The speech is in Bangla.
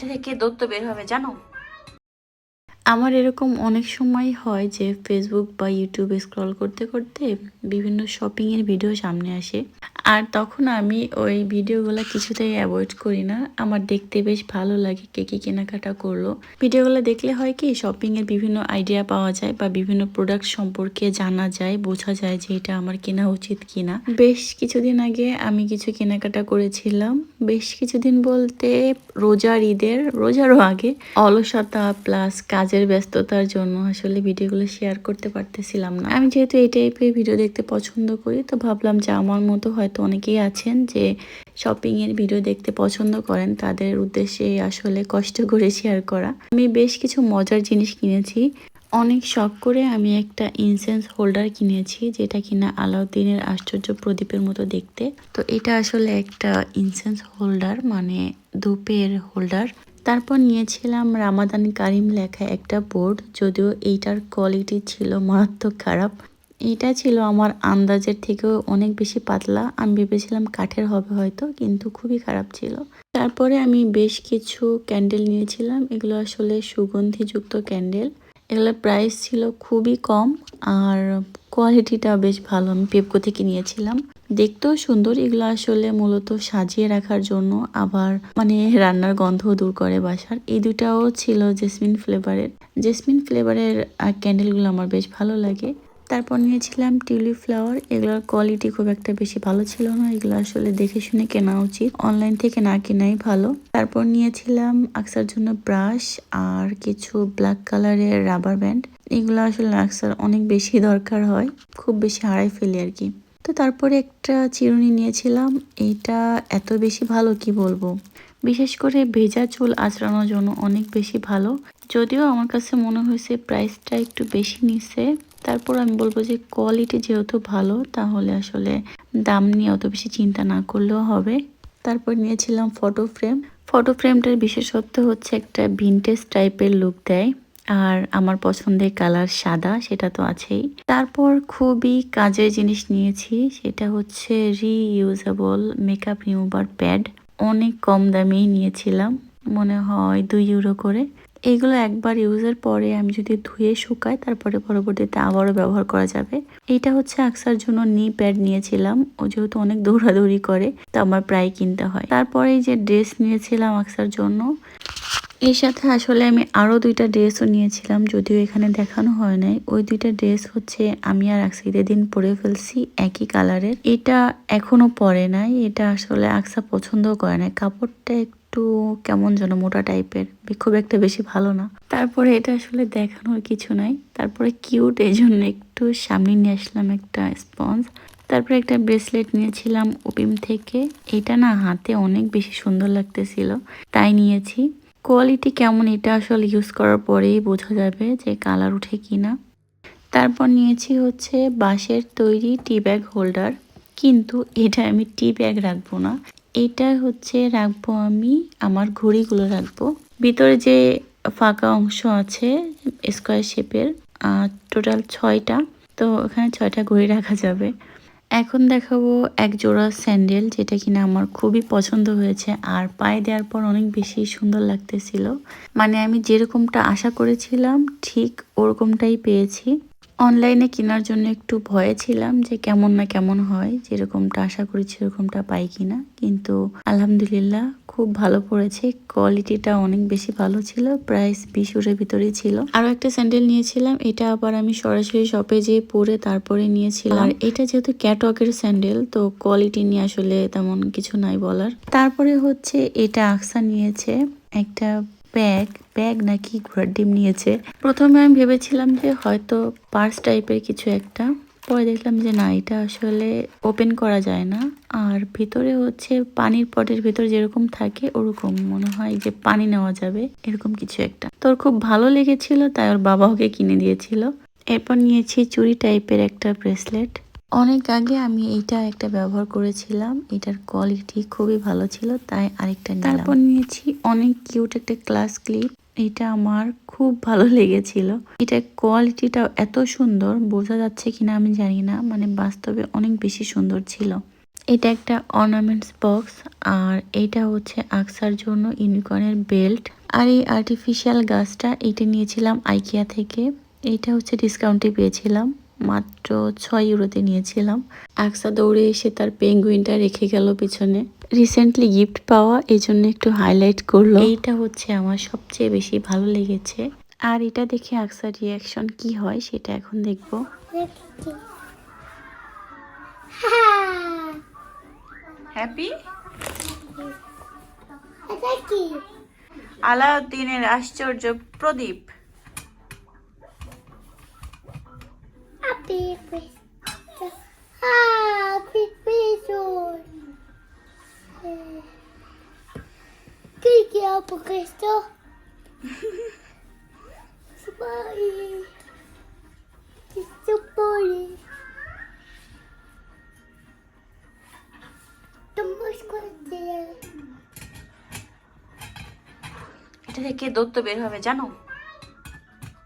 এটা থেকে দত্ত বের হবে, জানো? আমার এরকম অনেক সময় হয় যে ফেসবুক বা ইউটিউবে স্ক্রল করতে করতে বিভিন্ন শপিংয়ের ভিডিও সামনে আসে। আর তখন আমি ওই ভিডিওগুলো কিছুতেই অ্যাভয়েড করি না। আমার দেখতে বেশ ভালো লাগে কে কী কেনাকাটা করল। ভিডিওগুলো দেখলে হয় কি শপিংয়ের বিভিন্ন আইডিয়া পাওয়া যায় বা বিভিন্ন প্রোডাক্ট সম্পর্কে জানা যায়, বোঝা যায় যে এটা আমার কেনা উচিত কিনা। বেশ কিছুদিন আগে আমি কিছু কেনাকাটা করেছিলাম। বেশ কিছুদিন বলতে রোজার ঈদের, রোজারও আগে। অলসতা প্লাস কাজের ব্যস্ততার জন্য আসলে ভিডিওগুলো শেয়ার করতে পারতেছিলাম না। আমি যেহেতু এই টাইপের ভিডিও দেখতে পছন্দ করি, তো ভাবলাম যে আমার মতো হয়তো অনেকেই আছেন যে শপিং এর ভিডিও দেখতে পছন্দ করেন, তাদের উদ্দেশ্যে আসলে কষ্ট করে শেয়ার করা। আমি বেশ কিছু মজার জিনিস কিনেছি। অনেক শখ করে আমি একটা ইনসেন্স হোল্ডার কিনেছি, যেটা কিনা আলাউদ্দিনের আশ্চর্য প্রদীপের মতো দেখতে। তো এটা আসলে একটা ইনসেন্স হোল্ডার মানে ধূপের হোল্ডার তারপর নিয়েছিলাম রামাদান কারিম লেখা একটা বোর্ড যদিও এইটার কোয়ালিটি ছিল মারাত্মক খারাপ। এটা ছিল আমার আন্দাজের থেকেও অনেক বেশি পাতলা। আমি ভেবেছিলাম কাঠের হবে হয়তো, কিন্তু খুবই খারাপ ছিল। তারপরে আমি বেশ কিছু ক্যান্ডেল নিয়েছিলাম। এগুলো আসলে সুগন্ধিযুক্ত ক্যান্ডেল। এগুলোর প্রাইস ছিল খুবই কম আর কোয়ালিটিটা বেশ ভালো। আমি পেপকো থেকে নিয়েছিলাম। দেখতেও সুন্দর। এগুলো আসলে মূলত সাজিয়ে রাখার জন্য আবার মানে রান্নার গন্ধ দূর করে বাসার। এই দুটাও ছিল জেসমিন ফ্লেভারের জেসমিন ফ্লেভারের ক্যান্ডেলগুলো আমার বেশ ভালো লাগে। তারপর নিয়েছিলাম টিউলিপ ফ্লাওয়ার এগুলোর কোয়ালিটি খুব একটা বেশি ভালো ছিল না। এগুলো আসলে দেখে শুনে কেনা উচিত। অনলাইন থেকে না কেনাই ভালো। তারপর নিয়েছিলাম আকসার জন্য ব্রাশ আর কিছু ব্ল্যাক কালারের রাবার ব্যান্ড এগুলো আসলে আকসার অনেক বেশি দরকার হয়। খুব বেশি হারাই ফেলি আর কি। তো তারপরে একটা চিরুনি নিয়েছিলাম। এটা এত বেশি ভালো কি বলব? বিশেষ করে ভেজা চুল আঁচড়ানোর জন্য অনেক বেশি ভালো। যদিও আমার কাছে মনে হয়েছে প্রাইসটা একটু বেশি নিচ্ছে। তারপর আমি বলব যে কোয়ালিটি যেহেতু ভালো, তাহলে আসলে দাম নিয়ে অত বেশি চিন্তা না করলেও হবে। তারপর নিয়েছিলাম ফটো ফ্রেম ফটো ফ্রেমটার বিশেষত্ব হচ্ছে একটা ভিনটেজ টাইপের লুক দেয়, আর আমার পছন্দের কালার সাদা, সেটা তো আছেই। তারপর খুবই কাজের জিনিস নিয়েছি, সেটা হচ্ছে রিইউজেবল মেকআপ রিমুভার প্যাড অনেক কম দামেই নিয়েছিলাম, মনে হয় দুই ইউরো করে। এগুলো একবার ইউজের পরে আমি যদি ধুয়ে শুকাই, তারপরে পরবর্তীতে আবারও ব্যবহার করা যাবে। এইটা হচ্ছে আকসার জন্য নি প্যাড নিয়েছিলাম। ও যেহেতু অনেক দৌড়াদৌড়ি করে, তো আমার প্রায় কিনতে হয়। তারপরে যে ড্রেস নিয়েছিলাম আকসার জন্য, এর সাথে আসলে আমি আরও দুইটা ড্রেসও নিয়েছিলাম, যদিও এখানে দেখানো হয় নাই। ওই দুইটা ড্রেস হচ্ছে আমি আর আকসা ঈদের দিন পরে ফেলছি, একই কালারের এটা এখনও পরে নাই। এটা আসলে আকসা পছন্দও করে না কাপড়টা একটু কেমন যেন মোটা টাইপের খুব একটা বেশি ভালো না। তারপরে এটা আসলে দেখানোর কিছু নাই। তারপরে কিউট এই জন্য একটু সামনে নিয়ে আসলাম একটা স্পঞ্জ। তারপরে একটা ব্রেসলেট নিয়েছিলাম ওপিম থেকে। এটা না হাতে অনেক বেশি সুন্দর লাগতেছিল, তাই নিয়েছি। কোয়ালিটি কেমন এটা আসলে ইউজ করার পরেই বোঝা যাবে যে কালার উঠে কি না তারপর নিয়েছি হচ্ছে বাঁশের তৈরি টি ব্যাগ হোল্ডার। কিন্তু এটা আমি টি ব্যাগ রাখব না। এটা হচ্ছে রাখব আমি, আমার ঘড়িগুলো রাখব। ভিতরে যে ফাঁকা অংশ আছে স্কোয়ার শেপের টোটাল ছয়টা, তো ওখানে ছয়টা ঘড়ি রাখা যাবে। এখন দেখাবো এক জোড়া স্যান্ডেল যেটা কিনা আমার খুবই পছন্দ হয়েছে, আর পায়ে দেওয়ার পর অনেক বেশি সুন্দর লাগতেছিল। মানে আমি যেরকমটা আশা করেছিলাম, ঠিক ওরকমটাই পেয়েছি। অনলাইনে কেনার জন্য একটু ভয়ে ছিলাম যে কেমন না কেমন হয় যেরকমটা আশা করি সেরকমটা পাই কিনা। কিন্তু আলহামদুলিল্লাহ খুব ভালো পড়েছে কোয়ালিটিটা অনেক বেশি ভালো ছিল প্রাইস বিশুরের ভিতরেই ছিল। আরও একটা স্যান্ডেল নিয়েছিলাম এটা আবার আমি সরাসরি শপে যেয়ে পরে তারপরে নিয়েছিলাম। আর এটা যেহেতু ক্যাটওয়াকের স্যান্ডেল তো কোয়ালিটি নিয়ে আসলে তেমন কিছু নাই বলার। তারপরে হচ্ছে এটা আকসা নিয়েছে একটা ব্যাগ ব্যাগ নাকি ঘোড়ার ডিম নিয়েছে। প্রথমে আমি ভেবেছিলাম যে হয়তো পার্স টাইপের কিছু একটা। পরে দেখলাম যে না, এটা আসলে ওপেন করা যায় না। আর ভিতরে হচ্ছে পানির পটের ভিতর যেরকম থাকে, ওরকম। মনে হয় যে পানি নেওয়া যাবে, এরকম কিছু একটা। তোর খুব ভালো লেগেছিল, তাই ওর বাবা ওকে কিনে দিয়েছিল। এরপর নিয়েছি চুড়ি টাইপের একটা ব্রেসলেট। অনেক আগে আমি এইটা একটা ব্যবহার করেছিলাম। এটার কোয়ালিটি খুবই ভালো ছিল তাই আরেকটা নিলাম। তারপর নিয়েছি অনেক কিউট একটা ক্লাস ক্লিপ এটা আমার খুব ভালো লেগেছিল। এটার কোয়ালিটিটা এত সুন্দর বোঝা যাচ্ছে কিনা আমি জানি না মানে বাস্তবে অনেক বেশি সুন্দর ছিল। এটা একটা অর্নামেন্টস বক্স আর এটা হচ্ছে আকসার জন্য ইউনিকর্নের বেল্ট আর এই আর্টিফিশিয়াল গাছটা এটা নিয়েছিলাম আইকিয়া থেকে। এইটা হচ্ছে ডিসকাউন্টে পেয়েছিলাম। মাত্র ছয় ইউরোতে নিয়েছিলাম। আকসা দৌড়ে এসে তার পেঙ্গুইনটা রেখে গেল পিছনে। রিসেন্টলি গিফট পাওয়া এই জন্য একটু হাইলাইট করল। এইটা হচ্ছে আমার সবচেয়ে বেশি ভালো লেগেছে। আর এটা দেখে আকসার রিয়াকশন কি হয় সেটা এখন দেখব। হ্যাপি আলাউদ্দিনের আশ্চর্য প্রদীপ। Happy Christmas. Happy Christmas. ¿Qué quiero por esto? Smiley. It's funny. Tomás cualquiera. এটা থেকে দত্ত বের হবে জানো